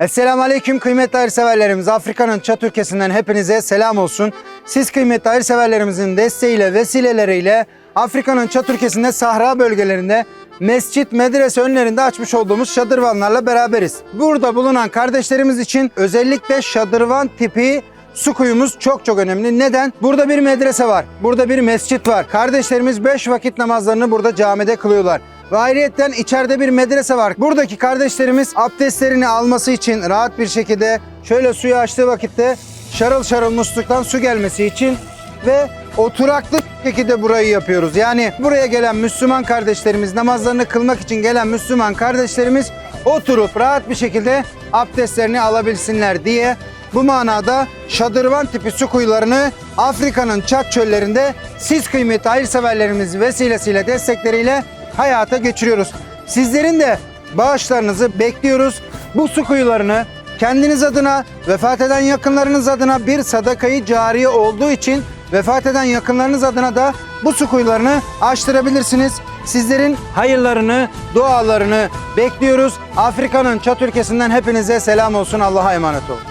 Esselamu Aleyküm kıymetli hayırseverlerimiz. Afrika'nın çat ülkesinden hepinize selam olsun. Siz kıymetli hayırseverlerimizin desteğiyle, vesileleriyle Afrika'nın çat ülkesinde Sahra bölgelerinde mescit, medrese önlerinde açmış olduğumuz şadırvanlarla beraberiz. Burada bulunan kardeşlerimiz için özellikle şadırvan tipi Su kuyumuz çok çok önemli. Neden? Burada bir medrese var. Burada bir mescit var. Kardeşlerimiz 5 vakit namazlarını burada camide kılıyorlar. Ve ayrıyetten içeride bir medrese var. Buradaki kardeşlerimiz abdestlerini alması için rahat bir şekilde şöyle suyu açtığı vakitte şarıl şarıl musluktan su gelmesi için ve oturaklı şekilde burayı yapıyoruz. Yani buraya gelen Müslüman kardeşlerimiz, namazlarını kılmak için gelen Müslüman kardeşlerimiz oturup rahat bir şekilde abdestlerini alabilsinler diye bu manada şadırvan tipi su kuyularını Afrika'nın çat çöllerinde siz kıymetli hayırseverlerimiz vesilesiyle destekleriyle hayata geçiriyoruz. Sizlerin de bağışlarınızı bekliyoruz. Bu su kuyularını kendiniz adına, vefat eden yakınlarınız adına bir sadakayı cariye olduğu için vefat eden yakınlarınız adına da bu su kuyularını açtırabilirsiniz. Sizlerin hayırlarını, dualarını bekliyoruz. Afrika'nın çat ülkesinden hepinize selam olsun. Allah'a emanet olun.